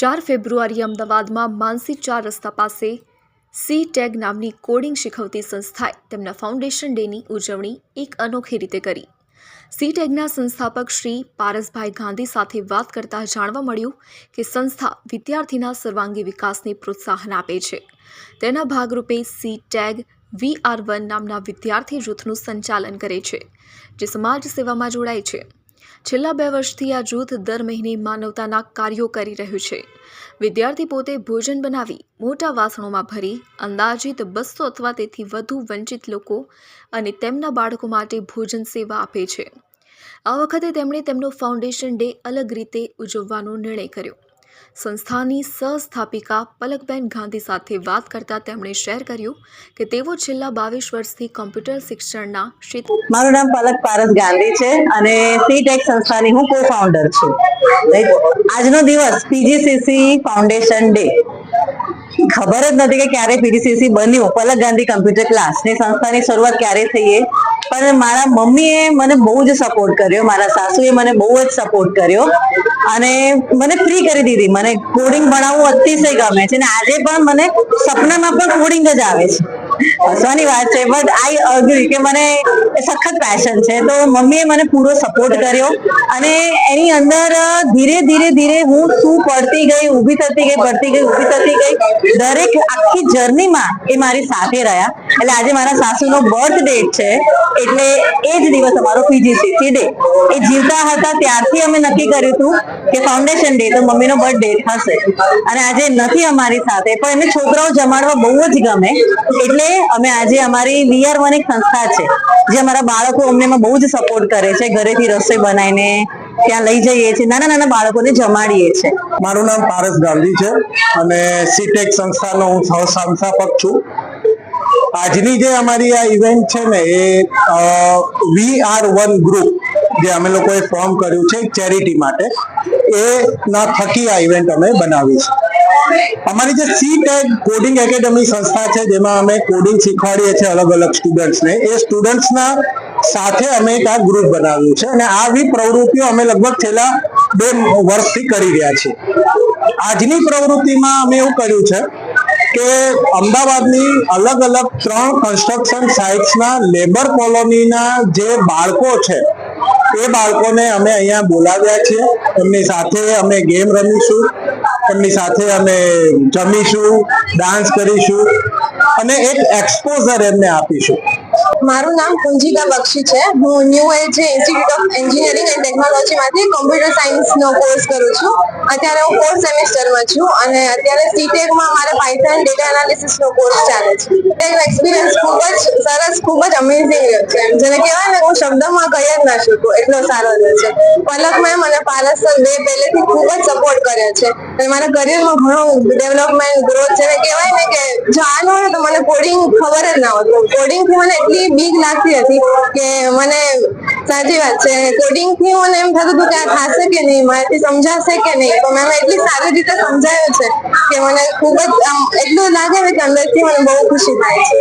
ચાર ફેબ્રુઆરીએ અમદાવાદમાં માનસી ચાર રસ્તા પાસે સી ટેગ નામની કોડિંગ શીખવતી સંસ્થાએ તેમના ફાઉન્ડેશન ડેની ઉજવણી એક અનોખી રીતે કરી. સી ટેગના સંસ્થાપક શ્રી પારસભાઈ ગાંધી સાથે વાત કરતા જાણવા મળ્યું કે સંસ્થા વિદ્યાર્થીના સર્વાંગી વિકાસને પ્રોત્સાહન આપે છે. તેના ભાગરૂપે C tag V R one નામના વિદ્યાર્થી જૂથનું સંચાલન કરે છે, જે સમાજ સેવામાં જોડાય છે. છેલ્લા બે વર્ષથી આ જૂથ દર મહિને માનવતાના કાર્યો કરી રહ્યું છે. વિદ્યાર્થી પોતે ભોજન બનાવી, મોટા વાસણોમાં ભરી, અંદાજિત બસો અથવા તેથી વધુ વંચિત લોકો અને તેમના બાળકો માટે ભોજન સેવા આપે છે. આ વખતે તેમણે તેમનો ફાઉન્ડેશન ડે અલગ રીતે ઉજવવાનો નિર્ણય કર્યો. સંસ્થાની સહસ્થાપિકા પલકબેન ગાંધી સાથે વાત કરતા તેમણે શેર કર્યું કે તેઓ છેલ્લા બાવીસ વર્ષથી કોમ્પ્યુટર શિક્ષણના ક્ષેત્ર મારું નામ પલક પારસ ગાંધી છે અને સીટેક સંસ્થાની હું કો ફાઉન્ડર છું? આજનો દિવસ પીજીસીસી ફાઉન્ડેશન ડે ખબર જ નથી કે ક્યારે પીજીસીસી બન્યું. Palak Gandhi computer class. ની સંસ્થાની શરૂઆત ક્યારે થઈ એ પણ મારા મમ્મીએ મને બહુ જ સપોર્ટ કર્યો. મારા સાસુએ મને બહુ જ સપોર્ટ કર્યો. અને મને ફ્રી કરી દીધી. મને કોડિંગ ભણાવવું અતિશય ગમે છે. અને આજે પણ મને સપનામાં પણ કોડિંગ જ આવે છે. હસવાની વાત છે બટ આઈ અગ્રી કે મને સખત પેશન છે. તો મમ્મીએ મને પૂરો સપોર્ટ કર્યો અને એની અંદર ધીરે ધીરે ધીરે હું શું પડતી ગઈ, ઊભી થતી ગઈ, પડતી ગઈ, ઊભી થતી ગઈ, દરેક આખી જર્નીમાં એ મારી સાથે રહ્યા. એટલે આજે મારા સાસુનો બર્થ ડેટ છે, એટલે એ જ દિવસ અમારો પીજીસીસી ડે એ જીવતા હતા ત્યારથી અમે નક્કી કર્યું હતું કે ફાઉન્ડેશન ડે તો મમ્મીનો બર્થ ડેટ થશે અને આજે નથી અમારી સાથે, પણ એમને છોકરાઓ જમાડવા બહુ જ ગમે. એટલે અમે આજે અમારી વીઆર વન એક સંસ્થા છે, જે અમારા બાળકો અમને બહુ જ સપોર્ટ કરે છે, ઘરેથી રસોઈ બનાવીને ત્યાં લઈ જઈએ છીએ. નાના નાના બાળકોને જમાડીએ છીએ. મારું નામ પારસ ગાંધી છે અને સીટેક સંસ્થાનો હું સંસ્થાપક છું. આજની જે અમારી આ ઇવેન્ટ છે ને એ વી આર વન ગ્રુપ જે અમે લોકોએ ફોર્મ કર્યું છે ચેરિટી માટે, એ ના થકી આ ઇવેન્ટ અમે બનાવી છે. અમારી જે સી ટેગ કોડિંગ એકેડમી સંસ્થા છે, જેમાં અમે કોડિંગ શીખવાડીએ છીએ અલગ અલગ સ્ટુડન્ટ્સને એ સ્ટુડન્ટ્સના સાથે અમે એક આ ગ્રુપ બનાવ્યું છે અને આવી પ્રવૃત્તિઓ અમે લગભગ છેલ્લા બે વર્ષથી કરી રહ્યા છીએ. આજની પ્રવૃત્તિમાં અમે એવું કર્યું છે કે અમદાવાદની અલગ અલગ ત્રણ કન્સ્ટ્રક્શન સાઇટ્સના લેબર કોલોનીના જે બાળકો છે, એ બાળકોને અમે અહીંયા બોલાવ્યા છીએ. એમની સાથે અમે ગેમ રમીશું. એમની સાથે અમે જમીશું ડાન્સ કરીશું અને એક એક્સપોઝર એમને આપીશું. મારું નામ કુંજિતા બક્ષી છે. હું new age institute of engineering and ટેકનોલોજીમાંથી computer સાયન્સનો કોર્સ કરું છું. અત્યારે હું ફોર્થ સેમેસ્ટરમાં છું અને અત્યારે સીટેકમાં મારે પાઇથન ડેટા એનાલિસિસનો કોર્સ ચાલે છે. એનો એક્સપિરિયન્સ ખૂબ જ સરસ, ખૂબ જ અમેઝિંગ રહ્યો છે. જેને કહેવાય ને હું શબ્દમાં કહી જ ના શકું, એટલો સારો રહ્યો છે. પલક મેમ અને પારસ સર બે પહેલેથી ખૂબ જ સપોર્ટ કર્યો છે. અને મારા કરિયરમાં ઘણો ડેવલપમેન્ટ ગ્રોથ છે અને કહેવાય ને કે જો આ ન હોય તો મને કોડિંગ ખબર જ ના હોત કોડિંગથી મને એટલી બીક લાગતી હતી કે મને સાચી વાત છે. કોડિંગથી મને એમ થતું હતું કે આ થશે કે નહીં? મારાથી સમજાશે કે નહીં? તો મેં એટલી સારી રીતે સમજાયું છે કે મને ખૂબ જ આમ એટલું લાગે છે કે અંદરથી મને બહુ ખુશી થાય છે.